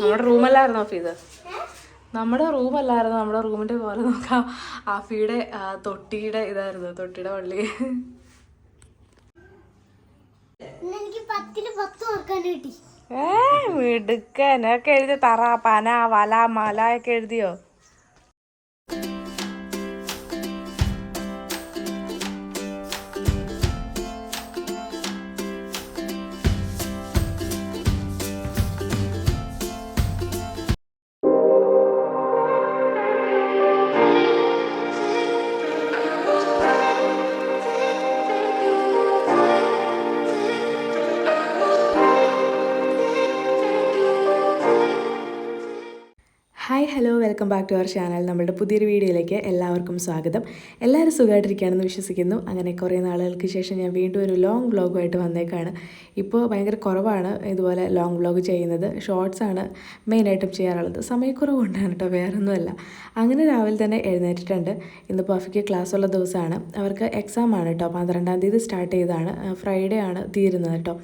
നമ്മുടെ റൂമല്ലായിരുന്നോ ഫീത് നമ്മുടെ റൂമല്ലായിരുന്നു? നമ്മുടെ റൂമിന്റെ പോലെ നോക്കാം. ആഫിയുടെ തൊട്ടിയുടെ ഇതായിരുന്നു തൊട്ടിയുടെ കിട്ടി. ഏ മിടുക്കൻ. ഒക്കെ എഴുതി തറ പന വല മല ഒക്കെ എഴുതിയോ? Welcome back to our channel. നമ്മുടെ പുതിയൊരു വീഡിയോയിലേക്ക് എല്ലാവർക്കും സ്വാഗതം. എല്ലാവരും സുഖമായിട്ടിരിക്കുകയാണെന്ന് വിശ്വസിക്കുന്നു. അങ്ങനെ കുറേ നാളുകൾക്ക് ശേഷം ഞാൻ വീണ്ടും ഒരു ലോങ് വ്ളോഗുമായിട്ട് വന്നേക്കാണ്. ഇപ്പോൾ ഭയങ്കര കുറവാണ് ഇതുപോലെ ലോങ് വ്ളോഗ് ചെയ്യുന്നത്. ഷോർട്സാണ് മെയിനായിട്ടും ചെയ്യാറുള്ളത്. സമയക്കുറവ് കൊണ്ടാണ് കേട്ടോ വേറൊന്നുമല്ല. അങ്ങനെ രാവിലെ തന്നെ എഴുന്നേറ്റിട്ടുണ്ട്. ഇന്ന് പഫിക്ക് ക്ലാസ് ഉള്ള ദിവസമാണ്. അവർക്ക് എക്സാം ആണ് കേട്ടോ. പന്ത്രണ്ടാം തീയതി സ്റ്റാർട്ട് ചെയ്താണ് ഫ്രൈഡേ ആണ് തീരുന്നത് കേട്ടോ.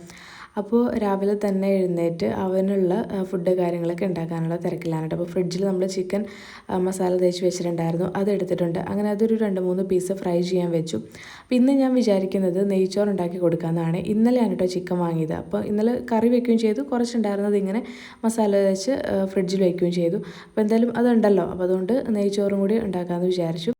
അപ്പോൾ രാവിലെ തന്നെ എഴുന്നേറ്റ് അവനുള്ള ഫുഡ് കാര്യങ്ങളൊക്കെ ഉണ്ടാക്കാനുള്ള തിരക്കിലാണ് അപ്പോൾ ഫ്രിഡ്ജിൽ നമ്മൾ ചിക്കൻ മസാല തേച്ച് വെച്ചിട്ടുണ്ടായിരുന്നു. അത് എടുത്തിട്ടുണ്ട്. അങ്ങനെ അതൊരു രണ്ട് മൂന്ന് പീസ് ഫ്രൈ ചെയ്യാൻ വെച്ചു. അപ്പോൾ ഇന്ന് ഞാൻ വിചാരിക്കുന്നത് നെയ്ച്ചോറ് ഉണ്ടാക്കി കൊടുക്കാമെന്നാണ് ഇന്നലെയാണ് കേട്ടോ ചിക്കൻ വാങ്ങിയത്. അപ്പോൾ ഇന്നലെ കറി വെക്കുകയും ചെയ്തു. കുറച്ചുണ്ടായിരുന്നത് ഇങ്ങനെ മസാല തേച്ച് ഫ്രിഡ്ജിൽ വയ്ക്കുകയും ചെയ്തു. അപ്പോൾ എന്തായാലും അതുണ്ടല്ലോ. അപ്പോൾ അതുകൊണ്ട് നെയ്ച്ചോറും കൂടി ഉണ്ടാക്കാമെന്ന് വിചാരിച്ചു.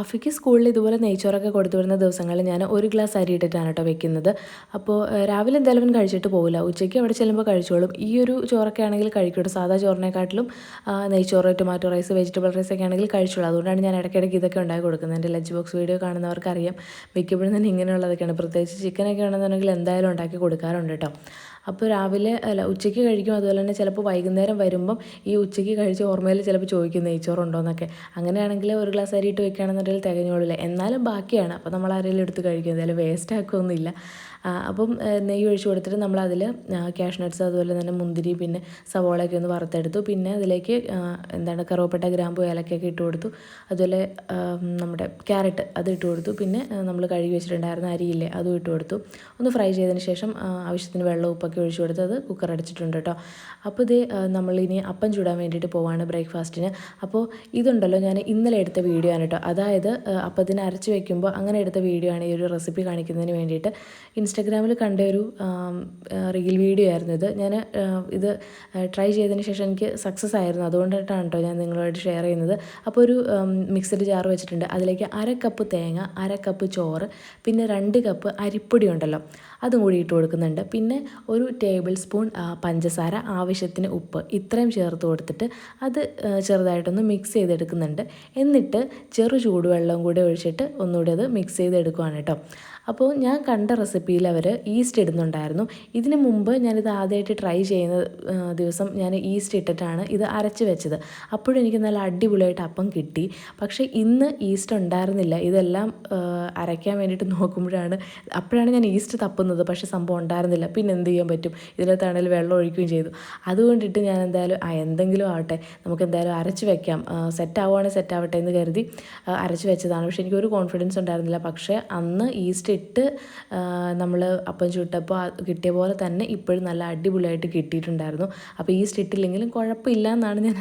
അഫിക്ക് സ്കൂളിൽ ഇതുപോലെ നെയ്ച്ചോറൊക്കെ കൊടുത്തു വരുന്ന ദിവസങ്ങളിൽ ഞാൻ ഒരു ഗ്ലാസ് അരി ഇട്ടിട്ടാണ് കേട്ടോ വെക്കുന്നത്. അപ്പോൾ രാവിലെ എന്തായാലും കഴിച്ചിട്ട് പോകില്ല ഉച്ചയ്ക്ക് അവിടെ ചെല്ലുമ്പോൾ കഴിച്ചോളും. ഈ ഒരു ചോറൊക്കെ ആണെങ്കിൽ കഴിക്കട്ടെ. സാധാ ചോറിനെക്കാട്ടിലും നെയ്ച്ചോറ് ടൊമാറ്റോ റൈസ് വെജിറ്റബിൾ റൈസ് ഒക്കെ ആണെങ്കിൽ കഴിച്ചോളൂ. അതുകൊണ്ടാണ് ഞാൻ ഇടയ്ക്കിടയ്ക്ക് ഇതൊക്കെ ഉണ്ടായി കൊടുക്കുന്നത്. എന്റെ ലഞ്ച് ബോക്സ് വീഡിയോ കാണുന്നവർക്കറിയാം. മിക്കപ്പോഴും തന്നെ ഇങ്ങനെയുള്ളതൊക്കെയാണ്. പ്രത്യേകിച്ച് ചിക്കനൊക്കെ ആണെന്നുണ്ടെങ്കിൽ എന്തായാലും ഉണ്ടാക്കി കൊടുക്കാറുണ്ട് കേട്ടോ. അപ്പോൾ രാവിലെ അല്ല ഉച്ചയ്ക്ക് കഴിക്കും. അതുപോലെ തന്നെ ചിലപ്പോൾ വൈകുന്നേരം വരുമ്പം ഈ ഉച്ചയ്ക്ക് കഴിച്ച ഓർമ്മയിൽ ചിലപ്പോൾ ചോദിക്കും നെയ്ച്ചോറുണ്ടോയെന്നൊക്കെ അങ്ങനെയാണെങ്കിൽ ഒരു ഗ്ലാസ് അരി ഇട്ട് വെക്കുകയാണെന്നുണ്ടെങ്കിൽ തികഞ്ഞോളില്ല? എന്നാലും ബാക്കിയാണ്. അപ്പോൾ നമ്മൾ അരയിൽ എടുത്ത് കഴിക്കും. എന്തായാലും വേസ്റ്റ് ആക്കുകയൊന്നുമില്ല അപ്പം നെയ്യ് ഒഴിച്ച് കൊടുത്തിട്ട് നമ്മളതിൽ ക്യാഷ് നട്ട്സ് അതുപോലെ തന്നെ മുന്തിരി പിന്നെ സവോളയൊക്കെ ഒന്ന് വറുത്തെടുത്തു. പിന്നെ അതിലേക്ക് എന്താണ് കറുവപ്പട്ട ഗ്രാമ്പു ഏലക്കൊക്കെ ഇട്ട് കൊടുത്തു. അതുപോലെ നമ്മുടെ ക്യാരറ്റ് അത് ഇട്ട് കൊടുത്തു. പിന്നെ നമ്മൾ കഴുകി വെച്ചിട്ടുണ്ടായിരുന്ന അരിയില്ലേ അതും ഇട്ട് കൊടുത്തു. ഒന്ന് ഫ്രൈ ചെയ്തതിന് ശേഷം ആവശ്യത്തിന് വെള്ളം ഉപ്പൊക്കെ ഒഴിച്ച് കൊടുത്ത് അത് കുക്കർ അടിച്ചിട്ടുണ്ട് കേട്ടോ അപ്പോൾ ഇത് നമ്മളിനി അപ്പം ചൂടാൻ വേണ്ടിയിട്ട് പോവാണ് ബ്രേക്ക്ഫാസ്റ്റിന് അപ്പോൾ ഇതുണ്ടല്ലോ ഞാൻ ഇന്നലെ എടുത്ത വീഡിയോ ആണ് കേട്ടോ അതായത് അപ്പത്തിന് അരച്ച് വെക്കുമ്പോൾ അങ്ങനെ എടുത്ത വീഡിയോ ആണ് ഈ ഒരു റെസിപ്പി കാണിക്കുന്നതിന് വേണ്ടിയിട്ട്. ഇൻസ്റ്റാഗ്രാമിൽ കണ്ട ഒരു റീൽ വീഡിയോ ആയിരുന്നു ഇത്. ഞാൻ ഇത് ട്രൈ ചെയ്തതിന് ശേഷം എനിക്ക് സക്സസ് ആയിരുന്നു. അതുകൊണ്ടിട്ടാണ് കേട്ടോ ഞാൻ നിങ്ങളോട് ഷെയർ ചെയ്യുന്നത്. അപ്പോൾ ഒരു മിക്സഡ് ജാർ വെച്ചിട്ടുണ്ട്. അതിലേക്ക് അര കപ്പ് തേങ്ങ അര കപ്പ് ചോറ് പിന്നെ രണ്ട് കപ്പ് അരിപ്പൊടി ഉണ്ടല്ലോ. അതും കൂടി ഇട്ട് കൊടുക്കുന്നുണ്ട്. പിന്നെ ഒരു ടേബിൾ സ്പൂൺ പഞ്ചസാര ആവശ്യത്തിന് ഉപ്പ് ഇത്രയും ചേർത്ത് കൊടുത്തിട്ട് അത് ചെറുതായിട്ടൊന്ന് മിക്സ് ചെയ്തെടുക്കുന്നുണ്ട്. എന്നിട്ട് ചെറു ചൂടുവെള്ളം കൂടി ഒഴിച്ചിട്ട് ഒന്നുകൂടി അത് മിക്സ് ചെയ്തെടുക്കുവാണ് കേട്ടോ. അപ്പോൾ ഞാൻ കണ്ട റെസിപ്പിയിൽ അവർ ഈസ്റ്റ് ഇടുന്നുണ്ടായിരുന്നു. ഇതിന് മുമ്പ് ഞാനിത് ആദ്യമായിട്ട് ട്രൈ ചെയ്യുന്ന ദിവസം ഞാൻ ഈസ്റ്റ് ഇട്ടിട്ടാണ് ഇത് അരച്ച് വെച്ചത്. അപ്പോഴും എനിക്ക് നല്ല അടിപൊളിയായിട്ട് അപ്പം കിട്ടി. പക്ഷേ ഇന്ന് ഈസ്റ്റ് ഉണ്ടായിരുന്നില്ല. ഇതെല്ലാം അരയ്ക്കാൻ വേണ്ടിയിട്ട് നോക്കുമ്പോഴാണ് അപ്പോഴാണ് ഞാൻ ഈസ്റ്റ് തപ്പുന്നത്. പക്ഷേ സംഭവം ഉണ്ടായിരുന്നില്ല. പിന്നെ എന്ത് ചെയ്യാൻ പറ്റും? ഇതിനകത്താണെങ്കിൽ വെള്ളം ഒഴിക്കുകയും ചെയ്തു. അതുകൊണ്ടിട്ട് ഞാൻ എന്തായാലും ആ എന്തെങ്കിലും ആവട്ടെ. നമുക്ക് എന്തായാലും അരച്ച് വെക്കാം. സെറ്റ് ആവുകയാണെങ്കിൽ സെറ്റ് ആവട്ടെ എന്ന് കരുതി അരച്ച് വെച്ചതാണ്. പക്ഷേ എനിക്കൊരു കോൺഫിഡൻസ് ഉണ്ടായിരുന്നില്ല. പക്ഷേ അന്ന് ഈസ്റ്റ് ഇട്ട് നമ്മൾ അപ്പം ചുട്ടപ്പോൾ കിട്ടിയ പോലെ തന്നെ ഇപ്പോഴും നല്ല അടിപൊളിയായിട്ട് കിട്ടിയിട്ടുണ്ടായിരുന്നു. അപ്പോൾ ഈസ്റ്റ് ഇട്ടില്ലെങ്കിലും കുഴപ്പമില്ല എന്നാണ് ഞാൻ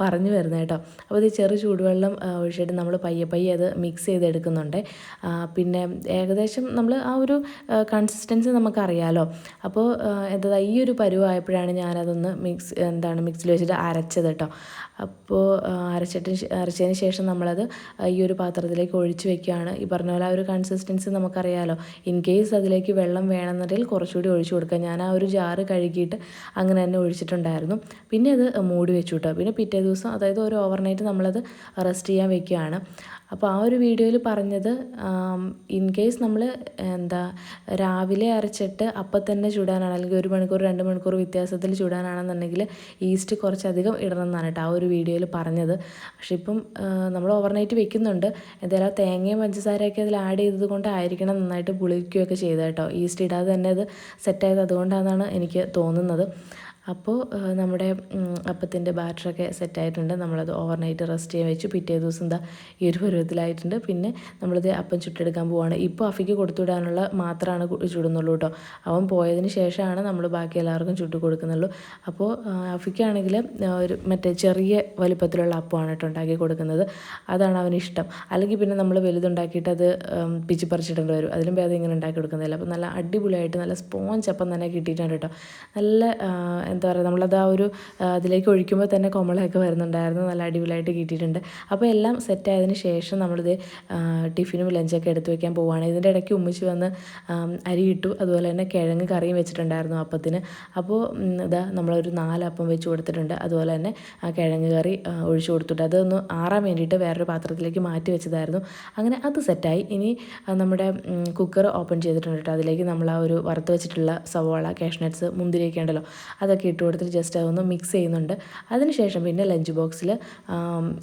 പറഞ്ഞു വരുന്നത് കേട്ടോ. അപ്പോൾ ഇത് ചെറു ചൂടുവെള്ളം ഒഴിച്ചിട്ട് നമ്മൾ പയ്യെ പയ്യെ അത് മിക്സ് ചെയ്തെടുക്കുന്നുണ്ട്. പിന്നെ ഏകദേശം നമ്മൾ ആ ഒരു കൺസിസ്റ്റൻസി നമുക്കറിയാലോ. അപ്പോൾ എന്താ ഈ ഒരു പരുവായപ്പോഴാണ് ഞാനതൊന്ന് മിക്സ് എന്താണ് മിക്സിൽ വെച്ചിട്ട് അരച്ചത് കേട്ടോ. അപ്പോൾ അരച്ചിട്ട് അരച്ചതിന് ശേഷം നമ്മളത് ഈ ഒരു പാത്രത്തിലേക്ക് ഒഴിച്ച് വെക്കുകയാണ്. ഈ പറഞ്ഞ പോലെ ആ ഒരു കൺസിസ്റ്റൻസി നമുക്കറിയാലോ ഇൻ കേസ് അതിലേക്ക് വെള്ളം വേണമെന്നുണ്ടെങ്കിൽ കുറച്ചുകൂടി ഒഴിച്ചു കൊടുക്കുക ഞാൻ ആ ഒരു ജാറ് കഴുകിയിട്ട് അങ്ങനെ തന്നെ ഒഴിച്ചിട്ടുണ്ടായിരുന്നു. പിന്നെ അത് മൂടി വെച്ചു കേട്ടോ പിന്നെ പിറ്റേ ദിവസം അതായത് ഒരു ഓവർനൈറ്റ് നമ്മളത് റെസ്റ്റ് ചെയ്യാൻ വെക്കുകയാണ്. അപ്പോൾ ആ ഒരു വീഡിയോയിൽ പറഞ്ഞത് ഇൻ കേസ് നമ്മൾ എന്താ രാവിലെ അരച്ചിട്ട് അപ്പം തന്നെ ചൂടാനാണ് അല്ലെങ്കിൽ ഒരു മണിക്കൂർ രണ്ട് മണിക്കൂർ വ്യത്യാസത്തിൽ ചൂടാനാണെന്നുണ്ടെങ്കിൽ ഈസ്റ്റ് കുറച്ചധികം ഇടണം എന്നാണ് കേട്ടോ ആ ഒരു വീഡിയോയിൽ പറഞ്ഞത്. പക്ഷെ ഇപ്പം നമ്മൾ ഓവർനൈറ്റ് വെക്കുന്നുണ്ട്. എന്തായാലും തേങ്ങയും പഞ്ചസാരയൊക്കെ അതിൽ ആഡ് ചെയ്തത് കൊണ്ടായിരിക്കണം നന്നായിട്ട് പുളിക്കുകയൊക്കെ ചെയ്തത് കേട്ടോ ഈസ്റ്റ് ഇടാതെ തന്നെ അത് സെറ്റായത് അതുകൊണ്ടാണെന്നാണ് എനിക്ക് തോന്നുന്നത്. അപ്പോൾ നമ്മുടെ അപ്പത്തിന്റെ ബാറ്ററൊക്കെ സെറ്റായിട്ടുണ്ട്. നമ്മളത് ഓവർനൈറ്റ് റെസ്റ്റ് ചെയ്യാൻ വെച്ചു. പിറ്റേ ദിവസം എന്താ ഈ ഒരു പരുവത്തിലായിട്ടുണ്ട്. പിന്നെ നമ്മളത് അപ്പം ചുട്ടെടുക്കാൻ പോവാണ്. ഇപ്പോൾ അഫിക്ക് കൊടുത്തുവിടാനുള്ള മാത്രമാണ് ചുടുന്നുള്ളൂ കേട്ടോ അവൻ പോയതിന് ശേഷമാണ് നമ്മൾ ബാക്കി എല്ലാവർക്കും ചുട്ടു കൊടുക്കുന്നുള്ളൂ. അപ്പോൾ അഫിക്കാണെങ്കിൽ ഒരു മറ്റേ ചെറിയ വലിപ്പത്തിലുള്ള അപ്പമാണ് കേട്ടോ ഉണ്ടാക്കി കൊടുക്കുന്നത്. അതാണ് അവന് ഇഷ്ടം. അല്ലെങ്കിൽ പിന്നെ നമ്മൾ വലുതുണ്ടാക്കിയിട്ട് അത് പിച്ചി വരും. അതിലും ഭേദം ഇങ്ങനെ ഉണ്ടാക്കി കൊടുക്കുന്നില്ല അപ്പോൾ നല്ല അടിപൊളിയായിട്ട് നല്ല സ്പോഞ്ച് അപ്പം തന്നെ കിട്ടിയിട്ടുണ്ട് കേട്ടോ നല്ല എന്താ പറയുക നമ്മളത് ആ ഒരു അതിലേക്ക് ഒഴിക്കുമ്പോൾ തന്നെ കൊമളയൊക്കെ വരുന്നുണ്ടായിരുന്നു. നല്ല അടിപൊളിയായിട്ട് കിട്ടിയിട്ടുണ്ട്. അപ്പോൾ എല്ലാം സെറ്റ് ആയതിന് ശേഷം നമ്മളിത് ടിഫിനും ലഞ്ചൊക്കെ എടുത്ത് വെക്കാൻ പോവുകയാണ് ഇതിന്റെ ഇടയ്ക്ക് ഉമ്മിച്ച് വന്ന് അരി ഇട്ടു. അതുപോലെ തന്നെ കിഴങ്ങ് കറിയും വെച്ചിട്ടുണ്ടായിരുന്നു അപ്പത്തിന്. അപ്പോൾ ഇതാ നമ്മളൊരു നാലപ്പം വെച്ച് കൊടുത്തിട്ടുണ്ട്. അതുപോലെ തന്നെ ആ കിഴങ്ങ് കറി ഒഴിച്ചു കൊടുത്തിട്ട് അതൊന്ന് ആറാൻ വേണ്ടിയിട്ട് വേറൊരു പാത്രത്തിലേക്ക് മാറ്റി വെച്ചതായിരുന്നു. അങ്ങനെ അത് സെറ്റായി ഇനി നമ്മുടെ കുക്കർ ഓപ്പൺ ചെയ്തിട്ടുണ്ട് കേട്ടോ. അതിലേക്ക് നമ്മൾ ആ ഒരു വറുത്ത് വെച്ചിട്ടുള്ള സവോള കാഷ്നട്ട്സ് മുന്തിരിയൊക്കെ ഉണ്ടല്ലോ. അതൊക്കെ ഇട്ട് കൊടുത്തിട്ട് ജസ്റ്റ് അതൊന്ന് മിക്സ് ചെയ്യുന്നുണ്ട്. അതിനുശേഷം പിന്നെ ലഞ്ച് ബോക്സിൽ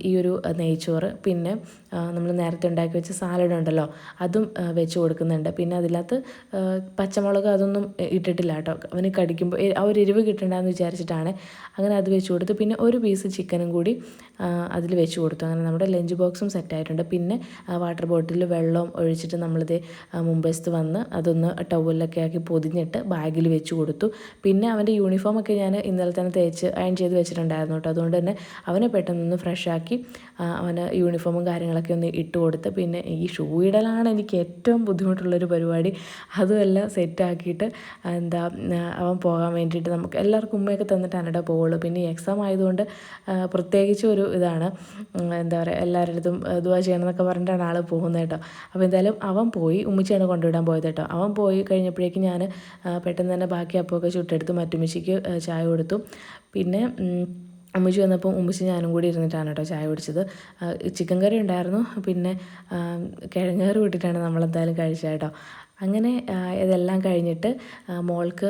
ഈ ഒരു നെയ്ച്ചോറ് പിന്നെ നമ്മൾ നേരത്തെ ഉണ്ടാക്കി വെച്ച സാലഡ് ഉണ്ടല്ലോ അതും വെച്ച് കൊടുക്കുന്നുണ്ട്. പിന്നെ അതിനകത്ത് പച്ചമുളക് അതൊന്നും ഇട്ടിട്ടില്ല കേട്ടോ. അവന് കടിക്കുമ്പോൾ ആ ഒരു എരിവ് കിട്ടണ്ടെന്ന് വിചാരിച്ചിട്ടാണ് അങ്ങനെ അത് വെച്ച് കൊടുത്തു പിന്നെ ഒരു പീസ് ചിക്കനും കൂടി അതിൽ വെച്ച് കൊടുത്തു. അങ്ങനെ നമ്മുടെ ലഞ്ച് ബോക്സും സെറ്റായിട്ടുണ്ട് പിന്നെ വാട്ടർ ബോട്ടിലിൽ വെള്ളം ഒഴിച്ചിട്ട് നമ്മളിത് മുമ്പേസ്ത് വന്ന് അതൊന്ന് ടവലൊക്കെ ആക്കി പൊതിഞ്ഞിട്ട് ബാഗിൽ വെച്ച് കൊടുത്തു. പിന്നെ അവന്റെ യൂണിഫോം ഞാൻ ഇന്നലെ തന്നെ തേച്ച് അയൺ ചെയ്ത് വെച്ചിട്ടുണ്ടായിരുന്നു കേട്ടോ അതുകൊണ്ട് തന്നെ അവനെ പെട്ടെന്നൊന്ന് ഫ്രഷാക്കി അവന് യൂണിഫോമും കാര്യങ്ങളൊക്കെ ഒന്ന് ഇട്ട് കൊടുത്ത് പിന്നെ ഈ ഷൂ ഇടലാണ് എനിക്ക് ഏറ്റവും ബുദ്ധിമുട്ടുള്ളൊരു പരിപാടി. അതുമെല്ലാം സെറ്റാക്കിയിട്ട് എന്താ അവൻ പോകാൻ വേണ്ടിയിട്ട് നമുക്ക് എല്ലാവർക്കും ഉമ്മയൊക്കെ തന്നിട്ടാണ് കേട്ടോ പോവുള്ളൂ. പിന്നെ എക്സാം ആയതുകൊണ്ട് പ്രത്യേകിച്ച് ഒരു ഇതാണ് എന്താ പറയുക എല്ലാവരുടെ അടുത്തും ചെയ്യണം എന്നൊക്കെ പറഞ്ഞിട്ടാണ് ആൾ പോകുന്നത് കേട്ടോ അപ്പോൾ എന്തായാലും അവൻ പോയി ഉമ്മച്ചിയാണ് കൊണ്ടുവിടാൻ പോയത് കേട്ടോ അവൻ പോയി കഴിഞ്ഞപ്പോഴേക്കും ഞാൻ പെട്ടെന്ന് തന്നെ ബാക്കി അപ്പമൊക്കെ ചുട്ടെടുത്ത് മറ്റുമിച്ചിക്ക് ചായ കൊടുത്തു. പിന്നെ ഉമ്മച്ചി വന്നപ്പോൾ ഉമ്മച്ചി ഞാനും കൂടി ഇരുന്നിട്ടാണ് കേട്ടോ ചായ കുടിച്ചത്. ചിക്കൻ കറി ഉണ്ടായിരുന്നു. പിന്നെ കിഴങ്ങ് കറി കൂട്ടിയിട്ടാണ് നമ്മളെന്തായാലും കഴിച്ചത് കേട്ടോ. അങ്ങനെ ഇതെല്ലാം കഴിഞ്ഞിട്ട് മോൾക്ക്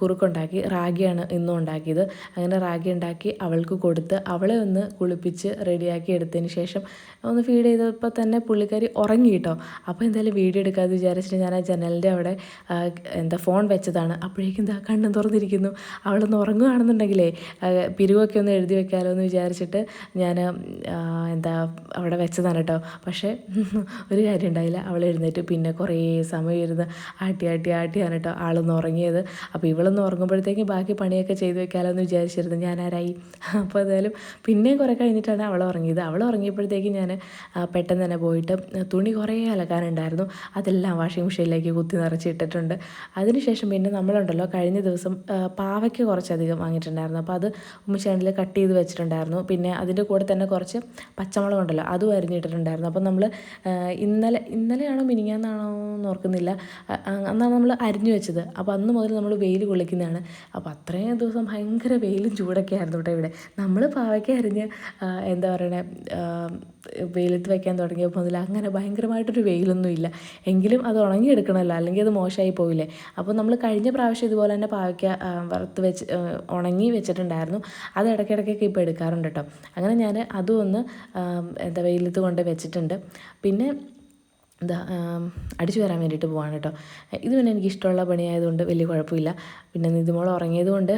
കുറുക്കുണ്ടാക്കി റാഗിയാണ് ഇന്നും ഉണ്ടാക്കിയത്. അങ്ങനെ റാഗി ഉണ്ടാക്കി അവൾക്ക് കൊടുത്ത് അവളെ ഒന്ന് കുളിപ്പിച്ച് റെഡിയാക്കി എടുത്തതിന് ശേഷം ഒന്ന് ഫീഡ് ചെയ്തപ്പോൾ തന്നെ പുള്ളിക്കാരി ഉറങ്ങി കേട്ടോ. അപ്പോൾ എന്തായാലും വീഡിയോ എടുക്കാതെ വിചാരിച്ചിട്ട് ഞാൻ ആ ജനലിന്റെ അവിടെ എന്താ ഫോൺ വെച്ചതാണ്. അപ്പോഴേക്കും എന്താ കണ്ണും തുറന്നിരിക്കുന്നു. അവളൊന്ന് ഉറങ്ങുകയാണെന്നുണ്ടെങ്കിലേ പിരിവൊക്കെ ഒന്ന് എഴുതി വെക്കാമല്ലോ എന്ന് വിചാരിച്ചിട്ട് ഞാൻ എന്താ അവിടെ വെച്ചതാണ് കേട്ടോ. പക്ഷേ ഒരു കാര്യം ഉണ്ടായില്ല. അവൾ എഴുന്നേറ്റ്. പിന്നെ കുറേ സമയം ഇരുന്ന് ആട്ടി ആട്ടി ആട്ടിയാണ് കേട്ടോ ആളൊന്ന് ഉറങ്ങിയത്. അപ്പോൾ ഇവളൊന്ന് ഉറങ്ങുമ്പോഴത്തേക്കും ബാക്കി പണിയൊക്കെ ചെയ്തു വെക്കാമല്ലോ എന്ന് വിചാരിച്ചിരുന്നു. ഞാൻ ആരായി? അപ്പോൾ എന്തായാലും പിന്നെ കുറേ കഴിഞ്ഞിട്ടാണ് അവൾ ഉറങ്ങിയത്. അവൾ ഉറങ്ങിയപ്പോഴത്തേക്കും ഞാൻ പെട്ടെന്ന് തന്നെ പോയിട്ട് തുണി കുറേ അലക്കാനുണ്ടായിരുന്നു. അതെല്ലാം വാഷിംഗ് മെഷീനിലേക്ക് കുത്തി നിറച്ചിട്ടിട്ടുണ്ട് അതിനുശേഷം പിന്നെ നമ്മളുണ്ടല്ലോ കഴിഞ്ഞ ദിവസം പാവയ്ക്ക് കുറച്ചധികം വാങ്ങിയിട്ടുണ്ടായിരുന്നു. അപ്പോൾ അത് ഉമ്മച്ചാണ്ടിൽ കട്ട് ചെയ്ത് വെച്ചിട്ടുണ്ടായിരുന്നു. പിന്നെ അതിന്റെ കൂടെ തന്നെ കുറച്ച് പച്ചമുളക് ഉണ്ടല്ലോ അതും അരിഞ്ഞിട്ടിട്ടുണ്ടായിരുന്നു. അപ്പോൾ നമ്മൾ ഇന്നലെ ഇന്നലെയാണോ മിനിങ്ങാന്നാണോ എന്ന് ഓർക്കുന്നില്ല. അന്നാണ് നമ്മൾ അരിഞ്ഞു വെച്ചത്. അപ്പോൾ അന്ന് മുതൽ നമ്മൾ വെയിൽ കൊള്ളിക്കുന്നതാണ്. അപ്പോൾ അത്രയും ദിവസം ഭയങ്കര വെയിലും ചൂടൊക്കെ ആയിരുന്നു കേട്ടോ ഇവിടെ. നമ്മൾ പാവയ്ക്ക അരിഞ്ഞ് എന്താ പറയണേ ആ, വെയിലത്ത് വെക്കാൻ തുടങ്ങിയപ്പോൾ മുതൽ അങ്ങനെ ഭയങ്കരമായിട്ടൊരു വെയിലൊന്നും ഇല്ല. എങ്കിലും അത് ഉണങ്ങിയെടുക്കണമല്ലോ അല്ലെങ്കിൽ അത് മോശമായി പോവില്ലേ. അപ്പോൾ നമ്മൾ കഴിഞ്ഞ പ്രാവശ്യം ഇതുപോലെ തന്നെ പാവയ്ക്ക വറുത്ത് വെച്ച് ഉണങ്ങി വെച്ചിട്ടുണ്ടായിരുന്നു. അത് ഇടയ്ക്കിടയ്ക്കൊക്കെ ഇപ്പോൾ എടുക്കാറുണ്ട് കേട്ടോ അങ്ങനെ ഞാൻ അതും ഒന്ന് എന്താ വെയിലത്ത് കൊണ്ട് വെച്ചിട്ടുണ്ട്. പിന്നെ എന്താ അടിച്ചു വരാൻ വേണ്ടിയിട്ട് പോവാണ് കേട്ടോ. ഇത് പിന്നെ എനിക്ക് ഇഷ്ടമുള്ള പണിയായതുകൊണ്ട് വലിയ കുഴപ്പമില്ല. പിന്നെ നിതിമോൾ ഉറങ്ങിയത് കൊണ്ട്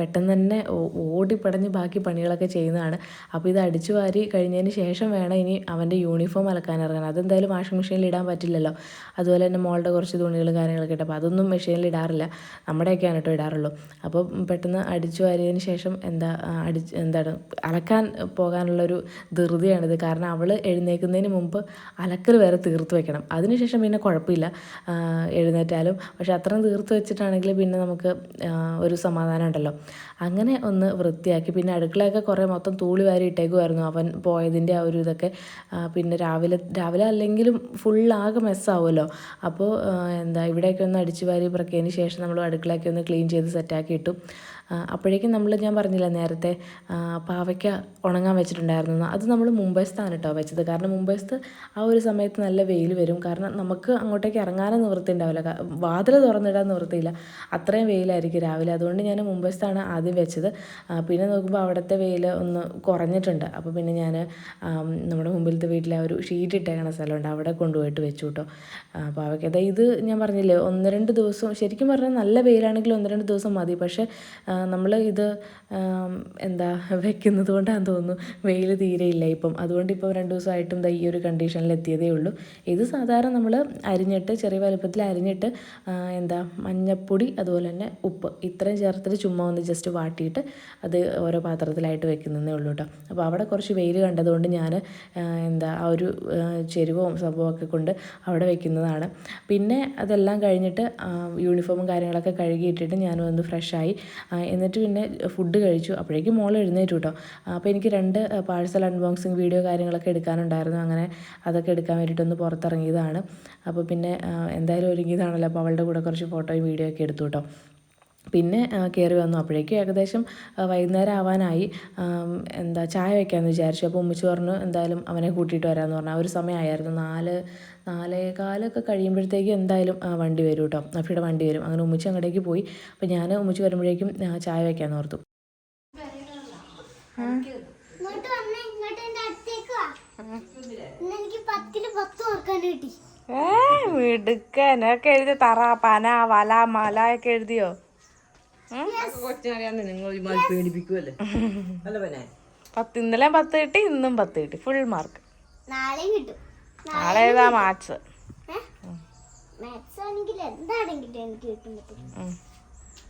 പെട്ടെന്ന് തന്നെ ഓടിപ്പടഞ്ഞ് ബാക്കി പണികളൊക്കെ ചെയ്യുന്നതാണ്. അപ്പോൾ ഇത് അടിച്ചു വാരി കഴിഞ്ഞതിന് ശേഷം വേണം ഇനി അവന്റെ യൂണിഫോം അലക്കാൻ ഇറങ്ങാൻ. അതെന്തായാലും വാഷിംഗ് മെഷീനിൽ ഇടാൻ പറ്റില്ലല്ലോ. അതുപോലെ തന്നെ മോളുടെ കുറച്ച് തുണികളും കാര്യങ്ങളൊക്കെ ഇട്ടപ്പോൾ അതൊന്നും മെഷീനിൽ ഇടാറില്ല. നമ്മുടെയൊക്കെയാണ് കേട്ടോ ഇടാറുള്ളൂ. അപ്പോൾ പെട്ടെന്ന് അടിച്ചു വാരിയതിന് ശേഷം എന്താ അടി അടിച്ച് എന്താണ് അലക്കാൻ പോകാനുള്ളൊരു ധൃതിയാണിത് കാരണം അവൾ എഴുന്നേൽക്കുന്നതിന് മുമ്പ് അലക്കൽ വരെ തീർത്ത് വെക്കണം. അതിനുശേഷം പിന്നെ കുഴപ്പമില്ല എഴുന്നേറ്റാലും. പക്ഷെ അത്രയും തീർത്ത് വെച്ചിട്ടാണെങ്കിൽ പിന്നെ നമുക്ക് ഒരു സമാധാനം ഉണ്ടല്ലോ. അങ്ങനെ ഒന്ന് വൃത്തിയാക്കി. പിന്നെ അടുക്കളയൊക്കെ കുറേ മൊത്തം തൂളി വാരി ഇട്ടേക്കുമായിരുന്നു അവൻ പോയതിന്റെ ആ ഒരു ഇതൊക്കെ. പിന്നെ രാവിലെ രാവിലെ അല്ലെങ്കിലും ഫുള്ളാകെ മെസ്സാവുമല്ലോ അപ്പോൾ എന്താ ഇവിടെയൊക്കെ ഒന്ന് അടിച്ചു വാരി പറക്കിയതിന് ശേഷം നമ്മൾ അടുക്കളയൊക്കെ ഒന്ന് ക്ലീൻ ചെയ്ത് സെറ്റാക്കി ഇട്ടു. അപ്പോഴേക്കും നമ്മൾ ഞാൻ പറഞ്ഞില്ല നേരത്തെ പാവയ്ക്ക ഉണങ്ങാൻ വെച്ചിട്ടുണ്ടായിരുന്നു. അത് നമ്മൾ മുംബൈസ്ഥാണ് കേട്ടോ വെച്ചത്. കാരണം മുംബൈസ്ത്ത് ആ ഒരു സമയത്ത് നല്ല വെയിൽ വരും. കാരണം നമുക്ക് അങ്ങോട്ടേക്ക് ഇറങ്ങാനും നിവൃത്തി ഉണ്ടാവില്ല. വാതിൽ തുറന്നിടാൻ നിവൃത്തിയില്ല. അത്രയും വെയിലായിരിക്കും രാവിലെ. അതുകൊണ്ട് ഞാൻ മുംബൈസ്ഥാണ് ആദ്യം വെച്ചത്. പിന്നെ നോക്കുമ്പോൾ അവിടുത്തെ വെയിൽ ഒന്ന് കുറഞ്ഞിട്ടുണ്ട്. അപ്പോൾ പിന്നെ ഞാൻ നമ്മുടെ മുമ്പിലത്തെ വീട്ടിലെ ഒരു ഷീറ്റ് ഇട്ടേക്കണ സ്ഥലമുണ്ട്. അവിടെ കൊണ്ടുപോയിട്ട് വെച്ചു കേട്ടോ അപ്പോൾ അവയ്ക്ക് അതായത് ഇത് ഞാൻ പറഞ്ഞില്ലേ ഒന്ന് രണ്ട് ദിവസം ശരിക്കും പറഞ്ഞാൽ നല്ല വെയിലാണെങ്കിൽ ഒന്ന് രണ്ട് ദിവസം മതി. പക്ഷേ നമ്മൾ ഇത് എന്താ വെക്കുന്നത് കൊണ്ടാണ് തോന്നുന്നു. വെയിൽ തീരെയില്ല ഇപ്പം. അതുകൊണ്ട് ഇപ്പോൾ രണ്ട് ദിവസമായിട്ടും ഈ ഒരു കണ്ടീഷനിൽ എത്തിയതേ ഉള്ളൂ. ഇത് സാധാരണ നമ്മൾ അരിഞ്ഞിട്ട് ചെറിയ വലുപ്പത്തിൽ അരിഞ്ഞിട്ട് എന്താ മഞ്ഞപ്പൊടി അതുപോലെ തന്നെ ഉപ്പ്. ഇത്രയും ചേർത്തിട്ട് ചുമ്മാ ഒന്ന് ജസ്റ്റ് വാട്ടിയിട്ട് അത് ഓരോ പാത്രത്തിലായിട്ട് വെക്കുന്നതേ ഉള്ളൂ കേട്ടോ അപ്പോൾ അവിടെ കുറച്ച് വെയിൽ കണ്ടതുകൊണ്ട് ഞാൻ എന്താ ആ ഒരു ചെരുവും സംഭവമൊക്കെ കൊണ്ട് അവിടെ വെക്കുന്നതാണ്. പിന്നെ അതെല്ലാം കഴിഞ്ഞിട്ട് യൂണിഫോമും കാര്യങ്ങളൊക്കെ കഴുകിയിട്ടിട്ട് ഞാൻ ഒന്ന് ഫ്രഷായി എന്നിട്ട് പിന്നെ ഫുഡ് കഴിച്ചു. അപ്പോഴേക്കും മോൾ എഴുന്നേറ്റു കേട്ടോ അപ്പോൾ എനിക്ക് രണ്ട് പാഴ്സൽ അൺബോക്സിങ് വീഡിയോ കാര്യങ്ങളൊക്കെ എടുക്കാനുണ്ടായിരുന്നു. അങ്ങനെ അതൊക്കെ എടുക്കാൻ വേണ്ടിയിട്ടൊന്ന് പുറത്തിറങ്ങിയതാണ്. അപ്പോൾ പിന്നെ എന്തായാലും ഒരുങ്ങിയതാണല്ലോ. അപ്പോൾ അവളുടെ കൂടെ കുറച്ച് ഫോട്ടോയും വീഡിയോ ഒക്കെ എടുത്തു കേട്ടോ പിന്നെ കയറി വന്നു. അപ്പോഴേക്കും ഏകദേശം വൈകുന്നേരം ആവാനായി. എന്താ ചായ വെക്കാമെന്ന് വിചാരിച്ചു. അപ്പോൾ ഉമ്മച്ചു പറഞ്ഞു എന്തായാലും അവനെ കൂട്ടിയിട്ട് വരാമെന്ന് പറഞ്ഞു. ആ ഒരു സമയമായിരുന്നു നാല് നാലേ കാലൊക്കെ കഴിയുമ്പോഴത്തേക്കും എന്തായാലും ആ, വണ്ടി വരും കേട്ടോ അഫിയുടെ വണ്ടി വരും. അങ്ങനെ ഉമ്മച്ചു അങ്ങോട്ടേക്ക് പോയി. അപ്പോൾ ഞാൻ ഉമ്മച്ച് വരുമ്പോഴേക്കും ചായ വെക്കാമെന്ന് ഓർത്തു. മിടുക്കൻ. എഴുതി തറ പന വല മല ഒക്കെ എഴുതിയോ? കൊച്ചിനറിയാന്ന് നിങ്ങൾ പേടിപ്പിക്കുമല്ലേ അല്ല പിന്നെ പത്ത് ഇന്നലെ പത്ത് കിട്ടി ഇന്നും പത്ത് കിട്ടി. ഫുൾ മാർക്ക് നാളെ ഏതാ മാത്സ് മാത്സ് ആണെങ്കിൽ എന്താണെങ്കിലും എനിക്ക് കിട്ടും പറ്റില്ല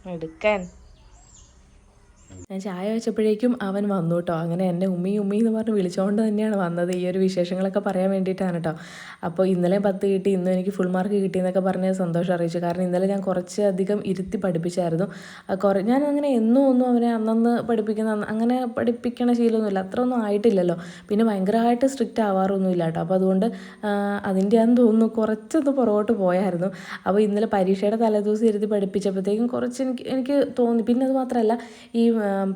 മിടുക്കൻ ഞാൻ ചായ വെച്ചപ്പോഴേക്കും അവൻ വന്നു കേട്ടോ. അങ്ങനെ എന്റെ ഉമ്മി ഉമ്മി എന്ന് പറഞ്ഞ് വിളിച്ചുകൊണ്ട് തന്നെയാണ് വന്നത്. ഈ ഒരു വിശേഷങ്ങളൊക്കെ പറയാൻ വേണ്ടിയിട്ടാണ് കേട്ടോ. അപ്പോൾ ഇന്നലെ പത്ത് കിട്ടി ഇന്നും എനിക്ക് ഫുൾ മാർക്ക് കിട്ടിയെന്നൊക്കെ പറഞ്ഞ് സന്തോഷം അറിയിച്ചു. കാരണം ഇന്നലെ ഞാൻ കുറച്ചധികം ഇരുത്തി പഠിപ്പിച്ചായിരുന്നു. കുറെ ഞാൻ അങ്ങനെ എന്നും ഒന്നും അവനെ അന്നന്ന് പഠിപ്പിക്കുന്ന അങ്ങനെ പഠിപ്പിക്കണ ശീലമൊന്നുമില്ല. അത്ര ഒന്നും ആയിട്ടില്ലല്ലോ. പിന്നെ ഭയങ്കരമായിട്ട് സ്ട്രിക്റ്റ് ആവാറൊന്നുമില്ല കേട്ടോ. അപ്പോൾ അതുകൊണ്ട് അതിന്റെ ആണെന്ന് തോന്നുന്നു കുറച്ചൊന്ന് പുറകോട്ട് പോയായിരുന്നു. അപ്പോൾ ഇന്നലെ പരീക്ഷയുടെ തലേദിവസം ഇരുത്തി പഠിപ്പിച്ചപ്പോഴത്തേക്കും കുറച്ച് എനിക്ക് എനിക്ക് തോന്നി. പിന്നെ അത് മാത്രമല്ല ഈ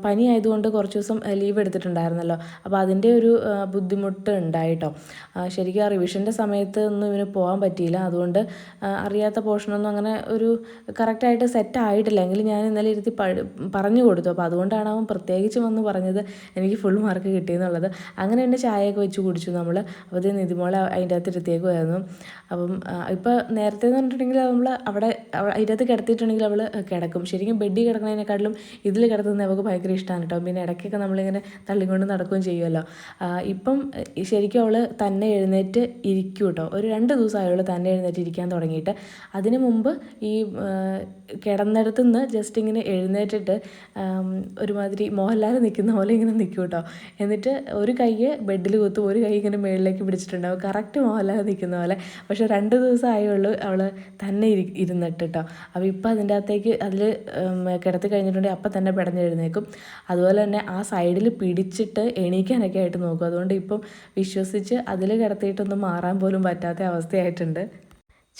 പനി ആയതുകൊണ്ട് കുറച്ച് ദിവസം ലീവ് എടുത്തിട്ടുണ്ടായിരുന്നല്ലോ. അപ്പോൾ അതിന്റെ ഒരു ബുദ്ധിമുട്ട് ഉണ്ടായിട്ടോ. ശരിക്കും ആ റിവിഷന്റെ സമയത്ത് ഒന്നും ഇവന് പോകാൻ പറ്റിയില്ല. അതുകൊണ്ട് അറിയാത്ത പോർഷനൊന്നും അങ്ങനെ ഒരു കറക്റ്റായിട്ട് സെറ്റ് ആയിട്ടില്ല. എങ്കിൽ ഞാൻ ഇന്നലെ ഇരുത്തി പറഞ്ഞു കൊടുത്തു. അപ്പോൾ അതുകൊണ്ടാണ് അവൻ പ്രത്യേകിച്ച് വന്ന് പറഞ്ഞത് എനിക്ക് ഫുൾ മാർക്ക് കിട്ടിയെന്നുള്ളത്. അങ്ങനെ തന്നെ ചായയൊക്കെ വെച്ച് കുടിച്ചു നമ്മൾ അപ്പോൾ ഇത് നിതിമോളെ അതിന്റെ അകത്ത് ഇരുത്തിയേക്കുമായിരുന്നു അപ്പം ഇപ്പോൾ നേരത്തെ എന്ന് പറഞ്ഞിട്ടുണ്ടെങ്കിൽ നമ്മൾ അവിടെ അവ- അതിന്റെ അകത്ത് കിടത്തിയിട്ടുണ്ടെങ്കിൽ അവൾ കിടക്കും. ശരിക്കും ബെഡിൽ കിടക്കുന്നതിനെക്കാട്ടിലും ഇതിൽ കിടത്തുന്നത് അവൾക്ക് ഭയങ്കര ഇഷ്ടമാണ് കേട്ടോ. പിന്നെ ഇടയ്ക്കൊക്കെ നമ്മളിങ്ങനെ തള്ളിക്കൊണ്ട് നടക്കുകയും ചെയ്യുമല്ലോ. ഇപ്പം ശരിക്കും അവൾ തന്നെ എഴുന്നേറ്റ് ഇരിക്കും കേട്ടോ. ഒരു രണ്ട് ദിവസം അവൾ തന്നെ എഴുന്നേറ്റ് ഇരിക്കാൻ തുടങ്ങിയിട്ട്. അതിന് മുമ്പ് ഈ കിടന്നിടത്തു നിന്ന് ജസ്റ്റ് ഇങ്ങനെ എഴുന്നേറ്റിട്ട് ഒരുമാതിരി മോഹൻലാൽ നിൽക്കുന്ന പോലെ ഇങ്ങനെ നിൽക്കും കേട്ടോ. എന്നിട്ട് ഒരു കൈ ബെഡിൽ കുത്തും ഒരു കൈ ഇങ്ങനെ മുകളിലേക്ക് പിടിച്ചിട്ടുണ്ടാവും. കറക്റ്റ് മോഹൻലാൽ നിൽക്കുന്ന പോലെ. പക്ഷേ രണ്ട് ദിവസം ദിവസമായുള്ളൂ അവൾ തന്നെ ഇരി ഇരുന്നിട്ട് കേട്ടോ. അപ്പോൾ ഇപ്പോൾ അതിന്റെ അകത്തേക്ക് അതിൽ കിടത്തി കഴിഞ്ഞിട്ടുണ്ടെങ്കിൽ അപ്പം തന്നെ പിടഞ്ഞെഴുന്നേക്കും അതുപോലെ തന്നെ ആ സൈഡിൽ പിടിച്ചിട്ട് എണീക്കാനൊക്കെ ആയിട്ട് നോക്കും. അതുകൊണ്ട് ഇപ്പം വിശ്വസിച്ച് അതിൽ കിടത്തിയിട്ടൊന്നും മാറാൻ പോലും പറ്റാത്ത അവസ്ഥയായിട്ടുണ്ട്.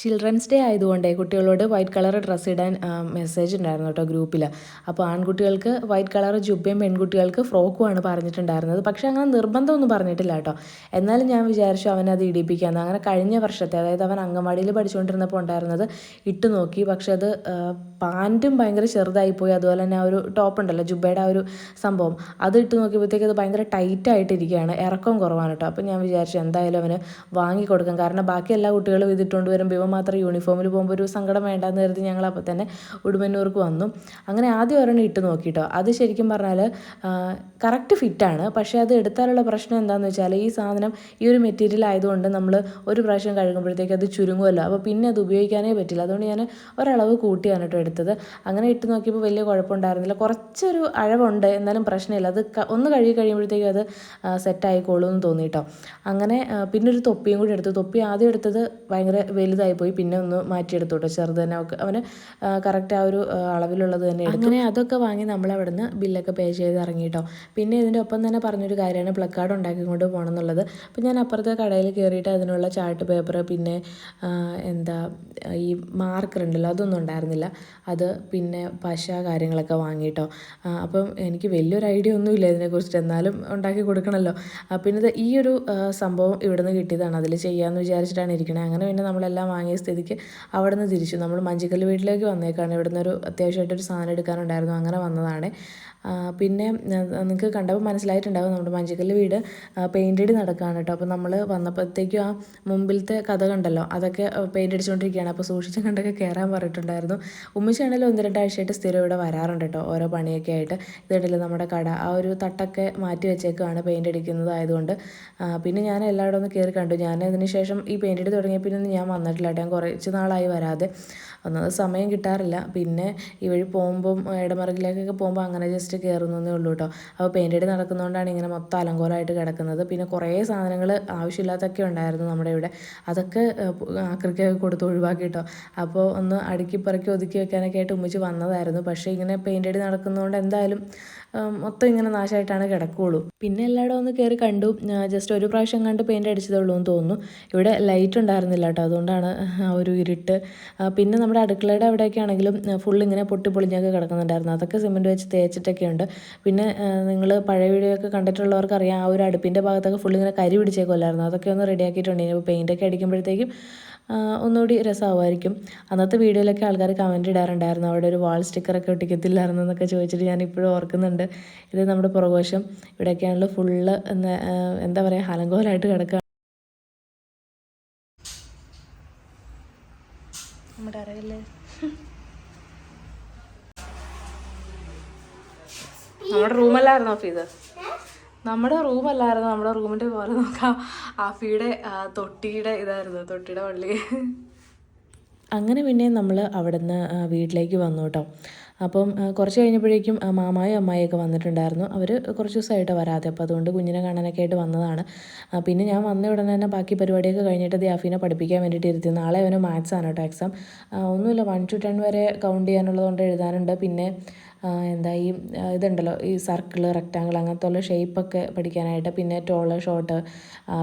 ചിൽഡ്രൻസ് ഡേ ആയതുകൊണ്ടേ കുട്ടികളോട് വൈറ്റ് കളർ ഡ്രസ്സ് ഇടാൻ മെസ്സേജ് ഉണ്ടായിരുന്നു കേട്ടോ ഗ്രൂപ്പിൽ. അപ്പോൾ ആൺകുട്ടികൾക്ക് വൈറ്റ് കളർ ജുബയും പെൺകുട്ടികൾക്ക് ഫ്രോക്കുമാണ് പറഞ്ഞിട്ടുണ്ടായിരുന്നത്. പക്ഷേ അങ്ങനെ നിർബന്ധമൊന്നും പറഞ്ഞിട്ടില്ല കേട്ടോ. എന്നാലും ഞാൻ വിചാരിച്ചു അവനത് ഇടിപ്പിക്കാമെന്ന് അങ്ങനെ കഴിഞ്ഞ വർഷത്തെ അതായത് അവൻ അംഗൻവാടിയിൽ പഠിച്ചുകൊണ്ടിരുന്നപ്പോൾ ഉണ്ടായിരുന്നത് ഇട്ട് നോക്കി. പക്ഷെ അത് പാന്റും ഭയങ്കര ചെറുതായിപ്പോയി അതുപോലെ തന്നെ ആ ഒരു ടോപ്പ് ഉണ്ടല്ലോ ജുബയുടെ ആ ഒരു സംഭവം. അത് ഇട്ട് നോക്കിയപ്പോഴത്തേക്ക് അത് ഭയങ്കര ടൈറ്റ് ആയിട്ടിരിക്കുകയാണ്. ഇറക്കം കുറവാണ് കേട്ടോ. അപ്പോൾ ഞാൻ വിചാരിച്ചു എന്തായാലും അവന് വാങ്ങി കൊടുക്കാം കാരണം ബാക്കി എല്ലാ കുട്ടികളും ഇതിട്ടുകൊണ്ട് വരുമ്പോൾ ഇവ മാത്രം യൂണിഫോമിൽ പോകുമ്പോൾ ഒരു സങ്കടം വേണ്ടെന്ന് കരുതി ഞങ്ങൾ അപ്പോൾ തന്നെ ഉടുമന്നൂർക്ക് വന്നു. അങ്ങനെ ആദ്യം ഒരെണ്ണം ഇട്ട് നോക്കിട്ടോ. അത് ശരിക്കും പറഞ്ഞാൽ കറക്റ്റ് ഫിറ്റാണ് പക്ഷേ അത് എടുത്താലുള്ള പ്രശ്നം എന്താണെന്ന് വെച്ചാൽ ഈ സാധനം ഈ ഒരു മെറ്റീരിയൽ ആയതുകൊണ്ട് നമ്മൾ ഒരു പ്രാവശ്യം കഴുകുമ്പോഴത്തേക്ക് അത് ചുരുങ്ങുമല്ലോ അപ്പോൾ പിന്നെ അത് ഉപയോഗിക്കാനേ പറ്റില്ല. അതുകൊണ്ട് ഞാൻ ഒരളവ് കൂട്ടിയാണ് കേട്ടോ എടുത്തത്. അങ്ങനെ ഇട്ട് നോക്കിയപ്പോൾ വലിയ കുഴപ്പമുണ്ടായിരുന്നില്ല. കുറച്ചൊരു അഴവുണ്ട് എന്നാലും പ്രശ്നമില്ല. അത് ഒന്ന് കഴുകി കഴിയുമ്പോഴത്തേക്കും അത് സെറ്റ് ആയിക്കോളും എന്ന് തോന്നി കേട്ടോ അങ്ങനെ പിന്നെ ഒരു തൊപ്പിയും കൂടി എടുത്തു. തൊപ്പി ആദ്യം എടുത്തത് ഭയങ്കര വലുതായി പോയി പിന്നെ ഒന്ന് മാറ്റിയെടുത്തു കേട്ടോ ചെറുത് തന്നെ അവൾക്ക് അവന് കറക്റ്റ് ആ ഒരു അളവിലുള്ളത് തന്നെ എടുത്തു. അങ്ങനെ അതൊക്കെ വാങ്ങി നമ്മൾ അവിടെ നിന്ന് ബില്ലൊക്കെ പേ ചെയ്ത് ഇറങ്ങിയിട്ടോ പിന്നെ ഇതിന്റെ ഒപ്പം തന്നെ പറഞ്ഞൊരു കാര്യമാണ് പ്ലക്കാർഡ് ഉണ്ടാക്കിക്കൊണ്ട് പോകണം എന്നുള്ളത് അപ്പോൾ ഞാൻ അപ്പുറത്തെ കടയിൽ കയറിയിട്ട് അതിനുള്ള ചാർട്ട് പേപ്പർ പിന്നെ എന്താ ഈ മാർക്കർ ഉണ്ടല്ലോ അതൊന്നും ഉണ്ടായിരുന്നില്ല. അത് പിന്നെ പശ കാര്യങ്ങളൊക്കെ വാങ്ങിയിട്ടോ അപ്പം എനിക്ക് വലിയൊരു ഐഡിയ ഒന്നുമില്ല ഇതിനെക്കുറിച്ചിട്ട്. എന്നാലും ഉണ്ടാക്കി കൊടുക്കണമല്ലോ പിന്നെ ഈ ഒരു സംഭവം ഇവിടുന്ന് കിട്ടിയതാണ്. അതിൽ ചെയ്യാമെന്ന് വിചാരിച്ചിട്ടാണ് ഇരിക്കുന്നത് അങ്ങനെ പിന്നെ നമ്മളെല്ലാം വാങ്ങിയ സ്ഥിതിക്ക് അവിടെ നിന്ന് തിരിച്ചു. നമ്മൾ മഞ്ചിക്കല്ല് വീട്ടിലേക്ക് വന്നേക്കാണ്. ഇവിടെ നിന്ന് ഒരു അത്യാവശ്യമായിട്ടൊരു സാധനം എടുക്കാനുണ്ടായിരുന്നു. അങ്ങനെ വന്നതാണ്. പിന്നെ നിങ്ങൾക്ക് കണ്ടപ്പോൾ മനസ്സിലായിട്ടുണ്ടാവും നമ്മുടെ മഞ്ചിക്കല്ല് വീട് പെയിന്റഡ് നടക്കുകയാണ് കേട്ടോ അപ്പോൾ നമ്മൾ വന്നപ്പോഴത്തേക്കും ആ മുമ്പിലത്തെ കഥ കണ്ടല്ലോ. അതൊക്കെ പെയിന്റ് അടിച്ചുകൊണ്ടിരിക്കുകയാണ്. അപ്പോൾ സൂക്ഷിച്ചും കണ്ടൊക്കെ കയറാൻ പറഞ്ഞിട്ടുണ്ടായിരുന്നു. ഉമ്മച്ചാണെങ്കിലും ഒന്ന് രണ്ടാഴ്ചയായിട്ട് സ്ഥിരം ഇവിടെ വരാറുണ്ട് കേട്ടോ ഓരോ പണിയൊക്കെ ആയിട്ട്. ഇതുണ്ടല്ലോ നമ്മുടെ കട ആ ഒരു തട്ടൊക്കെ മാറ്റി വെച്ചേക്കാണ് പെയിന്റ് അടിക്കുന്നത് ആയതുകൊണ്ട് പിന്നെ ഞാൻ എല്ലായിടും ഒന്ന് കയറി കണ്ടു. ഞാൻ അതിന് ശേഷം ഈ പെയിന്റ് തുടങ്ങിയ പിന്നെ ഞാൻ വന്നിട്ടില്ല. കേട്ടോ ഞാൻ കുറച്ച് നാളായി വരാതെ. ഒന്നത് സമയം കിട്ടാറില്ല. പിന്നെ ഈ വഴി പോകുമ്പം ഇടമറകിലേക്കൊക്കെ പോകുമ്പോൾ അങ്ങനെ ജസ്റ്റ് കയറുന്നതേ ഉള്ളൂ കേട്ടോ അപ്പോൾ പെയിന്റ് അടി നടക്കുന്നതുകൊണ്ടാണ് ഇങ്ങനെ മൊത്തം അലങ്കോലമായിട്ട് കിടക്കുന്നത്. പിന്നെ കുറേ സാധനങ്ങൾ ആവശ്യമില്ലാത്തൊക്കെ ഉണ്ടായിരുന്നു നമ്മുടെ ഇവിടെ. അതൊക്കെ ആക്രിക്കൊക്കെ കൊടുത്ത് ഒഴിവാക്കി കേട്ടോ അപ്പോൾ ഒന്ന് അടുക്കി പറക്കി ഒതുക്കി വെക്കാനൊക്കെ ആയിട്ട് ഉമ്മിച്ച് വന്നതായിരുന്നു. പക്ഷേ ഇങ്ങനെ പെയിന്റ് അടി നടക്കുന്നതുകൊണ്ട് എന്തായാലും മൊത്തം ഇങ്ങനെ നാശമായിട്ടാണ് കിടക്കുകയുള്ളൂ പിന്നെ എല്ലായിടവും ഒന്ന് കയറി കണ്ടു. ജസ്റ്റ് ഒരു പ്രാവശ്യം കണ്ട് പെയിന്റ് അടിച്ചതുള്ളൂ എന്ന് തോന്നുന്നു. ഇവിടെ ലൈറ്റ് ഉണ്ടായിരുന്നില്ല കേട്ടോ അതുകൊണ്ടാണ് ആ ഒരു ഇരുട്ട്. പിന്നെ നമ്മുടെ അടുക്കളയുടെ അവിടെയൊക്കെ ആണെങ്കിലും ഫുൾ ഇങ്ങനെ പൊട്ടി പൊളിഞ്ഞൊക്കെ കിടക്കുന്നുണ്ടായിരുന്നു. അതൊക്കെ സിമെന്റ് വെച്ച് തേച്ചിട്ടൊക്കെ ഉണ്ട് പിന്നെ നിങ്ങൾ പഴയ വീഡിയോ ഒക്കെ കണ്ടിട്ടുള്ളവർക്ക് അറിയാം ആ ഒരു അടുപ്പിന്റെ ഭാഗത്തൊക്കെ ഫുൾ ഇങ്ങനെ കരി പിടിച്ചേക്കുമല്ലായിരുന്നു അതൊക്കെ ഒന്ന് റെഡിയാക്കിയിട്ടുണ്ട് ഇപ്പോൾ പെയിന്റൊക്കെ അടിക്കുമ്പോഴത്തേക്കും ഒന്നുകൂടി രസമാവുമായിരിക്കും. അന്നത്തെ വീഡിയോയിലൊക്കെ ആൾക്കാർ കമന്റ് ഇടാറുണ്ടായിരുന്നു. അവിടെ ഒരു വാൾ സ്റ്റിക്കറൊക്കെ ഒട്ടിക്കത്തില്ലായിരുന്നു എന്നൊക്കെ ചോദിച്ചിട്ട് ഞാൻ ഇപ്പോഴും ഓർക്കുന്നുണ്ട്. ഇത് നമ്മുടെ പുറകോശം ഇവിടെയൊക്കെയാണല്ലോ ഫുള്ള് എന്താ പറയുക ഹലങ്കോലായിട്ട് കിടക്കുക നമ്മുടെ അറിയില്ലേ നമ്മുടെ റൂമല്ലായിരുന്നോ ഫീത് നമ്മുടെ റൂമല്ലായിരുന്നു നമ്മുടെ റൂമിന്റെ പോലെ നോക്കാം. ആഫിയുടെ തൊട്ടിയുടെ ഇതായിരുന്നു. തൊട്ടിയുടെ വള്ളി അങ്ങനെ പിന്നെ നമ്മൾ അവിടെ നിന്ന് വീട്ടിലേക്ക് വന്നു കേട്ടോ. അപ്പം കുറച്ച് കഴിഞ്ഞപ്പോഴേക്കും മാമായും അമ്മായിയൊക്കെ വന്നിട്ടുണ്ടായിരുന്നു. അവർ കുറച്ച് ദിവസമായിട്ട് വരാതെ. അപ്പോൾ അതുകൊണ്ട് കുഞ്ഞിനെ കാണാനൊക്കെ ആയിട്ട് വന്നതാണ്. പിന്നെ ഞാൻ വന്ന ഉടനെ തന്നെ ബാക്കി പരിപാടിയൊക്കെ കഴിഞ്ഞിട്ട് ദ്യാഫിനെ പഠിപ്പിക്കാൻ വേണ്ടിയിട്ട് ഇരുത്തി. നാളെ അവന് മാത്സ് ആണ് കേട്ടോ എക്സാം ഒന്നുമില്ല. വൺ ടു ടെൻ വരെ കൗണ്ട് ചെയ്യാനുള്ളതുകൊണ്ട് എഴുതാനുണ്ട്. പിന്നെ എന്താ ഈ ഇതുണ്ടല്ലോ ഈ സർക്കിൾ റെക്റ്റാങ്കിൾ അങ്ങനത്തെ ഉള്ള ഷേപ്പൊക്കെ പഠിക്കാനായിട്ട്. പിന്നെ ടോൾ ഷോർട്ട്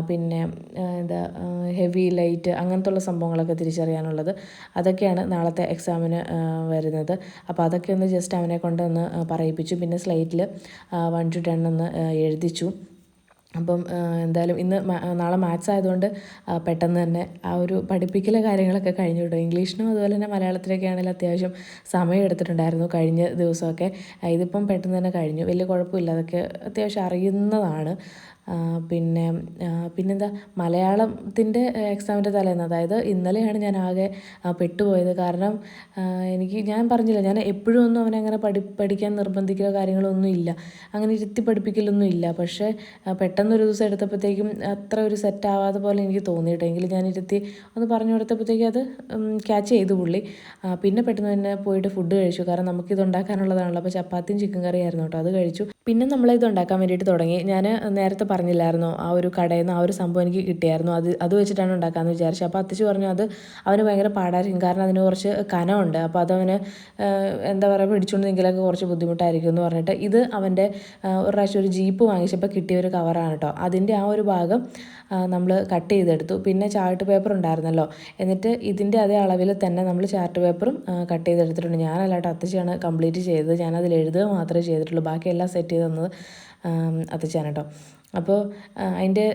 പിന്നെ എന്താ ഹെവി ലൈറ്റ് അങ്ങനത്തെയുള്ള സംഭവങ്ങളൊക്കെ തിരിച്ചറിയാനുള്ളത്. അതൊക്കെയാണ് നാളത്തെ എക്സാമിന് വരുന്നത്. അപ്പോൾ അതൊക്കെ ഒന്ന് ജസ്റ്റ് അവനെ കൊണ്ടൊന്ന് പറയിപ്പിച്ചു. പിന്നെ സ്ലൈറ്റിൽ വൺ ടു ടെൻ ഒന്ന് എഴുതിച്ചു. അപ്പം എന്തായാലും ഇന്ന് നാളെ മാത്സ് ആയതുകൊണ്ട് പെട്ടെന്ന് തന്നെ ആ ഒരു പഠിപ്പിക്കലെ കാര്യങ്ങളൊക്കെ കഴിഞ്ഞു കേട്ടോ. ഇംഗ്ലീഷിനും അതുപോലെ തന്നെ മലയാളത്തിലൊക്കെ ആണെങ്കിലും അത്യാവശ്യം സമയം എടുത്തിട്ടുണ്ടായിരുന്നു കഴിഞ്ഞ ദിവസമൊക്കെ. ഇതിപ്പം പെട്ടെന്ന് തന്നെ കഴിഞ്ഞു. വലിയ കുഴപ്പമില്ല. അതൊക്കെ അത്യാവശ്യം അറിയുന്നതാണ്. പിന്നെ പിന്നെന്താ മലയാളത്തിന്റെ എക്സാമിന്റെ തലേന്ന് അതായത് ഇന്നലെയാണ് ഞാൻ ആകെ പെട്ടുപോയത്. കാരണം എനിക്ക് ഞാൻ പറഞ്ഞില്ല ഞാൻ എപ്പോഴും ഒന്നും അവനെ അങ്ങനെ പഠി പഠിക്കാൻ നിർബന്ധിക്കലോ കാര്യങ്ങളൊന്നും ഇല്ല. അങ്ങനെ ഇരുത്തി പഠിപ്പിക്കലൊന്നും ഇല്ല. പക്ഷേ പെട്ടെന്നൊരു ദിവസം എടുത്തപ്പോഴത്തേക്കും അത്ര ഒരു സെറ്റ് ആവാതെ പോലെ എനിക്ക് തോന്നിയിട്ട്. എങ്കിലും ഞാൻ ഇരുത്തി ഒന്ന് പറഞ്ഞു കൊടുത്തപ്പോഴത്തേക്കും അത് ക്യാച്ച് ചെയ്തു പുള്ളി. പിന്നെ പെട്ടെന്ന് തന്നെ പോയിട്ട് ഫുഡ് കഴിച്ചു. കാരണം നമുക്കിത് ഉണ്ടാക്കാനുള്ളതാണല്ലോ. അപ്പോൾ ചപ്പാത്തിയും ചിക്കൻ കറിയായിരുന്നു കേട്ടോ. അത് കഴിച്ചു. പിന്നെ നമ്മളിത് ഉണ്ടാക്കാൻ വേണ്ടിയിട്ട് തുടങ്ങി. ഞാൻ നേരത്തെ പറഞ്ഞില്ലായിരുന്നോ. ആ ഒരു കടയിൽ നിന്ന് ആ ഒരു സംഭവം എനിക്ക് കിട്ടിയായിരുന്നു. അത് അത് വെച്ചിട്ടാണ് ഉണ്ടാക്കാമെന്ന് വിചാരിച്ചു അപ്പോൾ അത്തച്ചു പറഞ്ഞു അത് അവന് ഭയങ്കര പാടായിരിക്കും. കാരണം അതിന് കുറച്ച് കനമുണ്ട്. അപ്പോൾ അതവന് എന്താ പറയുക പിടിച്ചുകൊണ്ട് നിൽക്കലൊക്കെ കുറച്ച് ബുദ്ധിമുട്ടായിരിക്കും എന്ന് പറഞ്ഞിട്ട് ഇത് അവന്റെ ഒരു പ്രാവശ്യം ഒരു ജീപ്പ് വാങ്ങിച്ചപ്പോൾ കിട്ടിയ ഒരു കവറാണ് കേട്ടോ അതിന്റെ ആ ഒരു ഭാഗം നമ്മൾ കട്ട് ചെയ്തെടുത്തു. പിന്നെ ചാർട്ട് പേപ്പർ ഉണ്ടായിരുന്നല്ലോ. എന്നിട്ട് ഇതിന്റെ അതേ അളവിൽ തന്നെ നമ്മൾ ചാർട്ട് പേപ്പറും കട്ട് ചെയ്തെടുത്തിട്ടുണ്ട്. ഞാനല്ലാട്ട് അത്തച്ചിയാണ് കംപ്ലീറ്റ് ചെയ്തത്. ഞാനതിൽ എഴുതുക മാത്രമേ ചെയ്തിട്ടുള്ളൂ. ബാക്കി എല്ലാം സെറ്റ് ചെയ്ത് തന്നത് അത്തച്ചാണ് കേട്ടോ അപ്പോൾ അതിന്റെ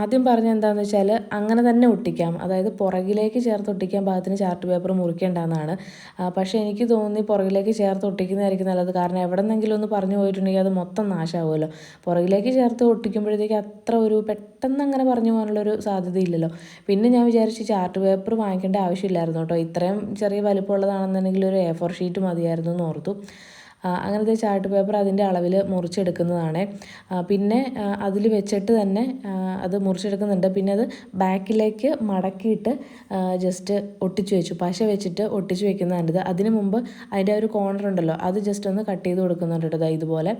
ആദ്യം പറഞ്ഞ എന്താണെന്ന് വെച്ചാൽ അങ്ങനെ തന്നെ ഒട്ടിക്കാം. അതായത് പുറകിലേക്ക് ചേർത്ത് ഒട്ടിക്കാൻ പാകത്തിന് ചാർട്ട് പേപ്പർ മുറിക്കേണ്ടെന്നാണ് പക്ഷേ എനിക്ക് തോന്നി പുറകിലേക്ക് ചേർത്ത് ഒട്ടിക്കുന്നതായിരിക്കും നല്ലത്. കാരണം എവിടെ നിന്നെങ്കിലും ഒന്ന് പറഞ്ഞു പോയിട്ടുണ്ടെങ്കിൽ അത് മൊത്തം നാശമാവുമല്ലോ. പുറകിലേക്ക് ചേർത്ത് ഒട്ടിക്കുമ്പോഴത്തേക്ക് അത്ര ഒരു പെട്ടെന്ന് അങ്ങനെ പറഞ്ഞു പോകാനുള്ളൊരു സാധ്യതയില്ലല്ലോ. പിന്നെ ഞാൻ വിചാരിച്ചു ചാർട്ട് പേപ്പർ വാങ്ങിക്കേണ്ട ആവശ്യമില്ലായിരുന്നു കേട്ടോ. ഇത്രയും ചെറിയ വലിപ്പമുള്ളതാണെന്നുണ്ടെങ്കിൽ ഒരു എ ഫോർ ഷീറ്റ് മതിയായിരുന്നു എന്ന് ഓർത്തു. അങ്ങനത്തെ ചാർട്ട് പേപ്പർ അതിന്റെ അളവിൽ മുറിച്ചെടുക്കുന്നതാണ്. പിന്നെ അതിൽ വെച്ചിട്ട് തന്നെ അത് മുറിച്ചെടുക്കുന്നുണ്ട്. പിന്നെ അത് ബാക്കിലേക്ക് മടക്കിയിട്ട് ജസ്റ്റ് ഒട്ടിച്ചു വെച്ചു. പശ വെച്ചിട്ട് ഒട്ടിച്ചു വെക്കുന്നതാണ് ഇത്. അതിന് മുമ്പ് അതിന്റെ ഒരു കോർണർ ഉണ്ടല്ലോ അത് ജസ്റ്റ് ഒന്ന് കട്ട് ചെയ്ത് കൊടുക്കുന്നുണ്ട് കേട്ടോ ഇതുപോലെ.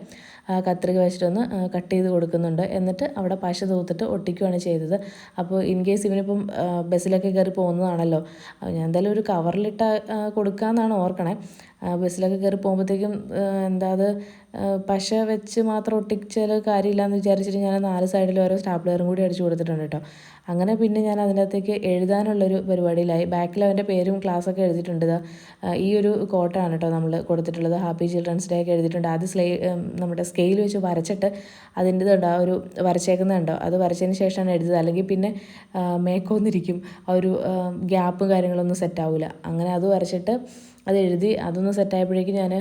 കത്രിക വെച്ചിട്ടൊന്ന് കട്ട് ചെയ്ത് കൊടുക്കുന്നുണ്ട്. എന്നിട്ട് അവിടെ പശ തൂത്തിട്ട് ഒട്ടിക്കുകയാണ് ചെയ്തത്. അപ്പോൾ ഇൻ കേസ് ഇവനിപ്പം ബസ്സിലൊക്കെ കയറി പോകുന്നതാണല്ലോ ഞാൻ എന്തായാലും ഒരു കവറിലിട്ട് കൊടുക്കാമെന്നാണ് ഓർക്കണേ. ബസ്സിലൊക്കെ കയറി പോകുമ്പോഴത്തേക്കും എന്താ അത് പശ വെച്ച് മാത്രം ഒട്ടിച്ചാൽ കാര്യമില്ലയെന്ന് വിചാരിച്ചിട്ട് ഞാൻ നാല് സൈഡിൽ ഓരോ സ്റ്റാപ്ലറും കൂടി അടിച്ചു കൊടുത്തിട്ടുണ്ട് കേട്ടോ. അങ്ങനെ പിന്നെ ഞാൻ അതിനകത്തേക്ക് എഴുതാനുള്ളൊരു പരിപാടിയിലായി. ബാക്കിൽ അവന്റെ പേരും ക്ലാസ്സൊക്കെ എഴുതിയിട്ടുണ്ട് ഈ ഒരു കോട്ടാണ് കേട്ടോ നമ്മൾ കൊടുത്തിട്ടുള്ളത്. ഹാപ്പി ചിൽഡ്രൻസ് ഡേ ഒക്കെ എഴുതിയിട്ടുണ്ട്. ആദ്യം സ്ലേ നമ്മുടെ സ്കെയിൽ വെച്ച് വരച്ചിട്ട് അതിന്റെ ഉണ്ടോ ആ ഒരു വരച്ചേക്കുന്നുണ്ടോ അത് വരച്ചതിന് ശേഷമാണ് എഴുതുന്നത് അല്ലെങ്കിൽ പിന്നെ മേക്കൊന്നിരിക്കും. ആ ഒരു ഗ്യാപ്പും കാര്യങ്ങളൊന്നും സെറ്റാവില്ല അങ്ങനെ അത് വരച്ചിട്ട് അത് എഴുതി അതൊന്ന് സെറ്റായപ്പോഴേക്കും ഞാൻ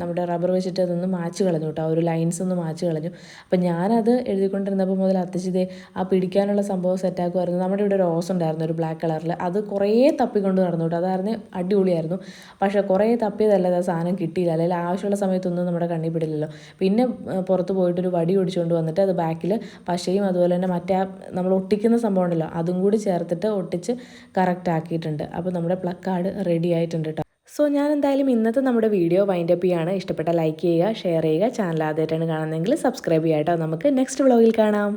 നമ്മുടെ റബ്ബർ വെച്ചിട്ട് അതൊന്ന് മാച്ച് കളഞ്ഞു കേട്ടോ ആ ഒരു ലൈൻസ് ഒന്ന് മാച്ച് കളഞ്ഞു. അപ്പം ഞാനത് എഴുതിക്കൊണ്ടിരുന്നപ്പോൾ മുതൽ അത്തച്ചിതേ ആ പിടിക്കാനുള്ള സംഭവം സെറ്റാക്കുമായിരുന്നു നമ്മുടെ ഇവിടെ ഒരു ഉണ്ടായിരുന്നു ഒരു ബ്ലാക്ക് കളറിൽ അത് കുറേ തപ്പിക്കൊണ്ട് നടന്നു കേട്ടോ അതായിരുന്നു അടിപൊളിയായിരുന്നു. പക്ഷേ കുറേ തപ്പിയതല്ലാതെ ആ സാധനം കിട്ടിയില്ല. അല്ലെങ്കിൽ ആവശ്യമുള്ള സമയത്തൊന്നും നമ്മുടെ കണ്ണിൽ പിടില്ലല്ലോ. പിന്നെ പുറത്ത് പോയിട്ടൊരു വടി ഒടിച്ചുകൊണ്ട് വന്നിട്ട് അത് ബാക്കിൽ പശയും അതുപോലെ തന്നെ മറ്റേ നമ്മൾ ഒട്ടിക്കുന്ന സംഭവം ഉണ്ടല്ലോ അതും കൂടി ചേർത്തിട്ട് ഒട്ടിച്ച് കറക്റ്റ് ആക്കിയിട്ടുണ്ട്. അപ്പോൾ നമ്മുടെ പ്ലക്കാർഡ് റെഡി ആയിട്ടുണ്ട് കേട്ടോ സോ ഞാൻ എന്തായാലും ഇന്നത്തെ നമ്മുടെ വീഡിയോ വൈൻഡപ്പ് ചെയ്യാണ്. ഇഷ്ടപ്പെട്ട ലൈക്ക് ചെയ്യുക ഷെയർ ചെയ്യുക ചാനൽ ആദ്യമായിട്ടാണ് കാണുന്നതെങ്കിൽ സബ്സ്ക്രൈബ് ചെയ്യാം കേട്ടോ നമുക്ക് നെക്സ്റ്റ് വ്ളോഗിൽ കാണാം.